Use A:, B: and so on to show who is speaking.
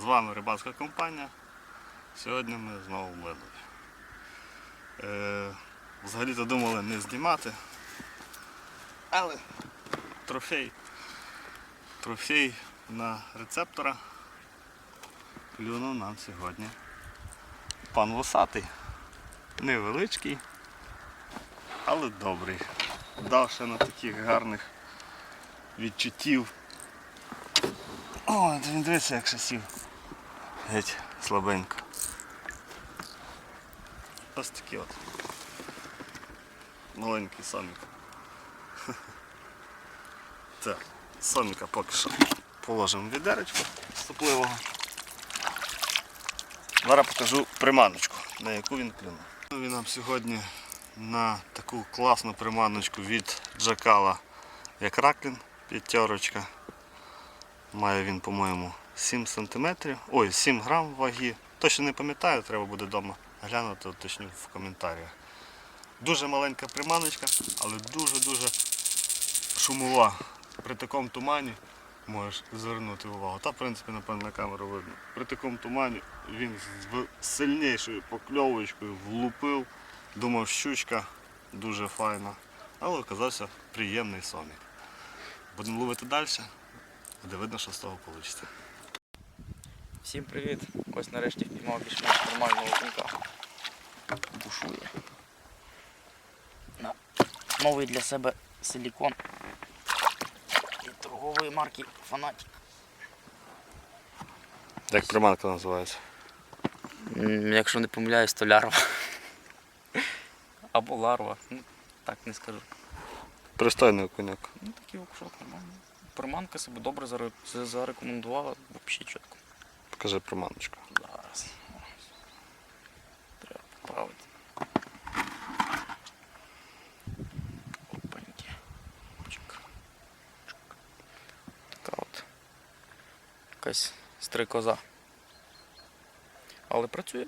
A: вами рибацька компанія. Сьогодні ми знову в. Е, взагалі-то думали не знімати. Але трофей. Трофей на рецептора клюнув нам сьогодні. Пан Вусатий. Невеличкий, але добрий. Дав ще на таких гарних відчуттів. О, він дивиться, як ще сів. Геть слабенько. Ось такі от. Маленький сомік. Так, соміка поки що положимо в відеречку. Зараз покажу приманочку, на яку він клюнув. Він нам сьогодні на таку класну приманочку від Джакала, як Раклін, п'ятерочка. Має він, по-моєму, 7 см. Ой, 7 грам ваги. Точно не пам'ятаю, треба буде вдома глянути, уточню в коментарях. Дуже маленька приманочка, але дуже-дуже шумова. При такому тумані можеш звернути увагу. Та, в принципі, напевно, на камеру видно. При такому тумані він з сильнішою покльовочкою влупив. Думав, щучка дуже файна, але оказався приємний сомік. Будемо ловити далі, буде видно, що з того вийде.
B: Всім привіт! Ось нарешті впіймав більш-менш нормального окунька. Бушує. На новий для себе силікон від торгової марки Фанатік.
A: Як приманка називається?
B: Якщо не помиляюсь, то лярва. Або ларва. Ну, так не скажу.
A: Пристойний окуняк.
B: Ну такий окушок нормальний. Приманка себе добре зарекомендувала, взагалі чітко.
A: Покажи приманочку.
B: Зараз. Треба поправити. Опаньки. Чик. Чик. Така от. Якась стрикоза. Але працює.